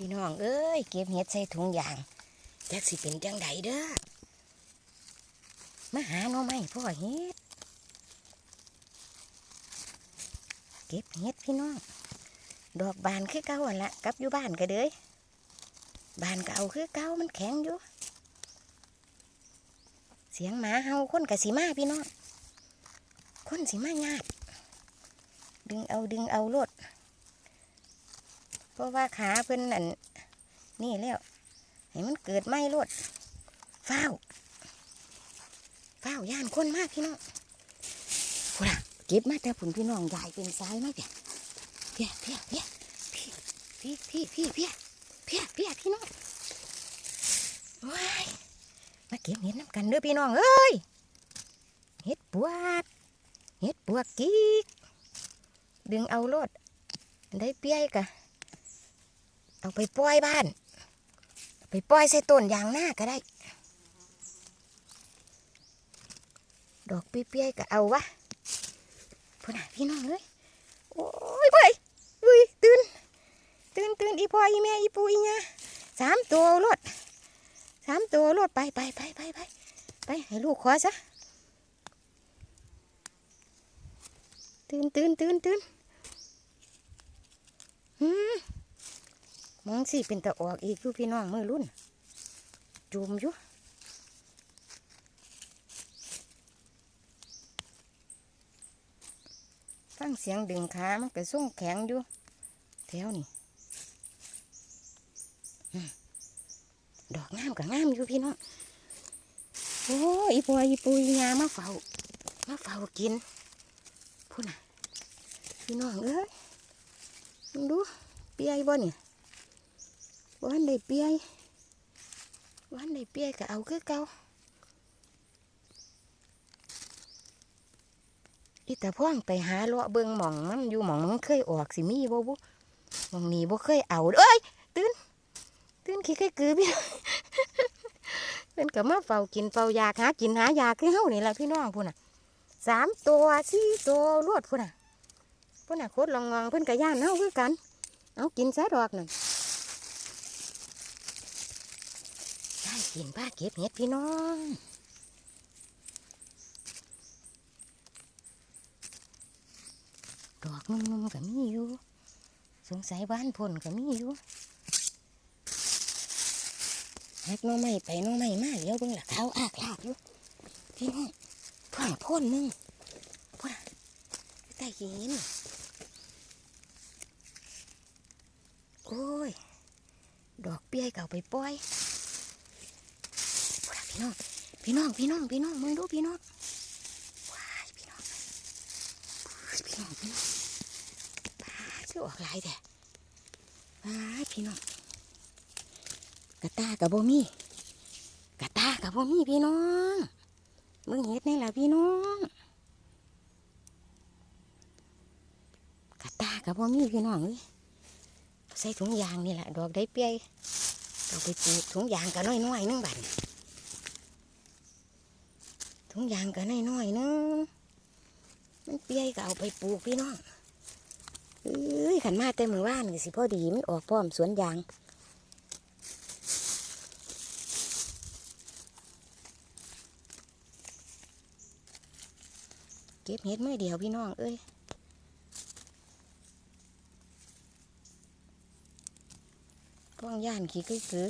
พี่น้องเอ้ยเก็บเห็ดใส่ถุงยางจักสิเป็นจังใดเด้อมาหาหน่อไม้พ่อเห็ดเก็บเห็ดพี่น้องดอกบานคือเก่าหั่นละกลับอยู่บ้านก็เด้ยบานก็เอาคือเก่ามันแข็งอยู่ เสียงหมาเห่าคนกะสีมาพี่น้องคนสีมายากดึงเอาดึงเอาโลด เพราะว่าขาเพิ่นนั่นนี่แล้วให้มันเกิดไม่รดเฝ้าวฝ้าย่านคนมากพี่น้องพูดะเก็บมาแต่ผุนพี่น้องใหญ่เป็นซ้ายมาเพียเพี้ยเพี้ยเพี้ยพี่พี่พี่พี่เพียเพียเพียพี่น้องว้ายมาเก็บเห็ดน้ำกันเด้อพี่น้องเอ้ยเห็ดปวดเห็ดปวกกีกดึงเอาโลดได้เปี้ยกะ เอาไปปล่อยบ้าน ไปปล่อยใส่ต้นยางหน้าก็ได้ ดอกเปี้ยๆก็เอาวะพ่อน่ะพี่น้องเลยโอ้ยไปอุ้ยตื่น ตื่นตื่นอีพ่ออีแม่อีปูอีญาสามตัวรถสามตัวรถไปไปไปไปไปไปให้ลูกขอซะตื่นตื่นตื่นตื่นหืม มองสิเป็นตะออกอีกอยู่พี่น้องมือรุ่นจูมอยู่ฟังเสียงดึงขามันก็ส่งแข็งอยู่แถวนี่ดอกงามกับงามอยู่พี่น้องโอ้ยอีปัวอีปุยยามาเฝ้ามาเฝ้ากินพูดน่ะพี่น้องเอ้ยดูเปียบ่เนี่ย บ้านได้เปียบ้านได้เปียก็เอาคือเก่าอีตาพ่องไปหาเลาะเบิงหม่องมันอยู่หม่องมันเคยออกสิมีบ่บุหม่องนี้บ่เคยเอาเอ้ยตื่นตื่นขี้ไก่กือพี่เป็นก็มาเฝ้ากินเฝ้ายากหากินหายาคือเฮานี่แหละพี่น้องพุ่นน่ะสามตัวสี่ตัวรวดพุ่นน่ะพุ่นน่ะโคตรลองงองเพิ่นก็ย่านเฮาคือกัน เอากินซะดอกนั่น ได้กินป้าเก็บเห็ดพี่น้องดอกนุ่มๆก็มีอยู่ สงสัยบ้านพ่นก็มีอยู่หักน้องไม่ไปน้องไม่มาเดี๋ยวเบิ่งละเขาอากลากอยู่พี่น้องพ่นพ่นหนึงพ่นอใต้หินโอ้ย ดอกเปี้ยก็เอาไปปล่อย พี่น้อง พี่น้อง พี่น้อง พี่น้อง มึงดูพี่น้องว้ายพี่น้องพี่น้องพี่น้องปาดคือออกหลายแต่ปาดพี่น้อง กระตากับโบมี่กระตากับโบมี่พี่น้อง มึงเห็ดนี่แหละพี่น้อง กระตากับโบมี่พี่น้องเลยใส่ถุงยางนี่แหละดอกได้เปียเอาไปปลูกถุงยางก็น้อยๆนึงบัด ถุงยางก็น้อยๆนึงมันเปียก็เอาไปปลูกพี่น้องเอ้ยขันมาแต่มือว่านสิพ่อดีมันออกพร้อมสวนยางเก็บเห็ดมือเดียวพี่น้องเอ้ยป้องย่านขี้คือคือ